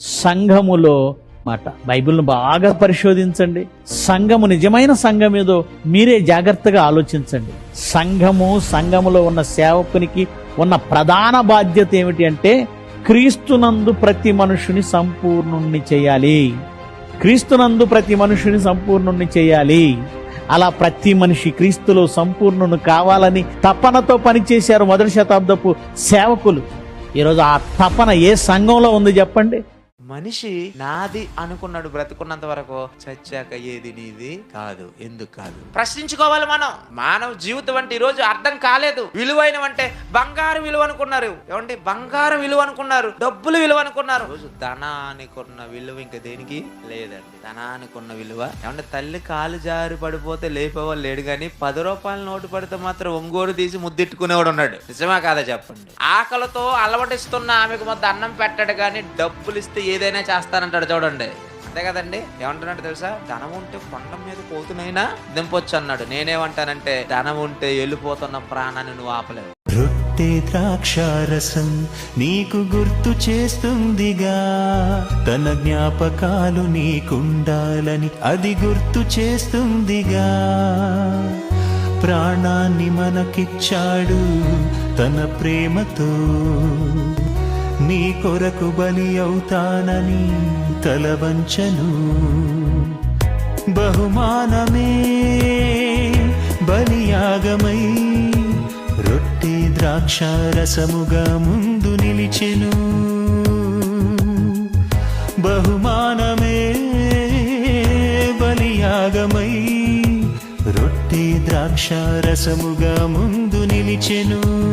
సంఘములో మాట. బైబిల్ను బాగా పరిశోధించండి. సంఘము నిజమైన సంఘం ఏదో మీరే జాగ్రత్తగా ఆలోచించండి. సంఘము సంఘములో ఉన్న సేవకునికి ఉన్న ప్రధాన బాధ్యత ఏమిటి అంటే క్రీస్తునందు ప్రతి మనుషుని సంపూర్ణుణ్ణి చేయాలి. క్రీస్తునందు ప్రతి మనుషుని సంపూర్ణుణ్ణి చేయాలి. అలా ప్రతి మనిషి క్రీస్తులో సంపూర్ణును కావాలని తపనతో పనిచేశారు మొదటి శతాబ్దపు సేవకులు. ఈరోజు ఆ తపన ఏ సంఘంలో ఉంది చెప్పండి? మనిషి నాది అనుకున్నాడు బ్రతుకున్నంత వరకు చచ్చాక ఏది నీది కాదు. ఎందుకు కాదు? ప్రశ్నించుకోవాలి మనం. మానవ జీవితం అంటే ఈ రోజు అర్థం కాలేదు. విలువైన అంటే బంగారు విలువ అనుకున్నారు. ఏమంటే బంగారం విలువ అనుకున్నారు. డబ్బులు విలువ అనుకున్నారు. రోజు ధనానికి ఉన్న విలువ ఇంకా దేనికి? లేదండి. ధనానికి ఉన్న విలువ. ఏమంటే తల్లి కాలు జారి పడిపోతే లేపేవాళ్ళు లేడు కానీ పది రూపాయల నోటు పడితే మాత్రం ఒంగోలు తీసి ముద్దెట్టుకునేవాడు ఉన్నాడు. నిజమా కాదా చెప్పండి? ఆకలితో అలవటిస్తున్న ఆమెకు మొత్తం అన్నం పెట్టాడు కానీ డబ్బులు ఇస్తే ఏదైనా చేస్తానంటాడు చూడండి. అంతే కదండి? ఏమంటున్నాడు తెలుసా? ధనం ఉంటే కొండ మీద పోతునైనా దింపొచ్చు అన్నాడు. నేనేమంటానంటే ధనం ఉంటే వెళ్ళిపోతున్న ప్రాణాన్ని నువ్వు ఆపలేవు. రొట్టె ద్రాక్షారసం నీకు గుర్తు చేస్తుందిగా. తన జ్ఞాపకాలు నీకుండాలని అది గుర్తు చేస్తుందిగా. ప్రాణాన్ని మనకిచ్చాడు తన ప్రేమతో. నీ కొరకు బలి అవుతానని తలవంచను. బహుమానమే బలియాగమై రొట్టె ద్రాక్షారసముగా ముందు నిలిచెను. బహుమానమే బలియాగమై రొట్టె ద్రాక్షారసముగా ముందు నిలిచెను.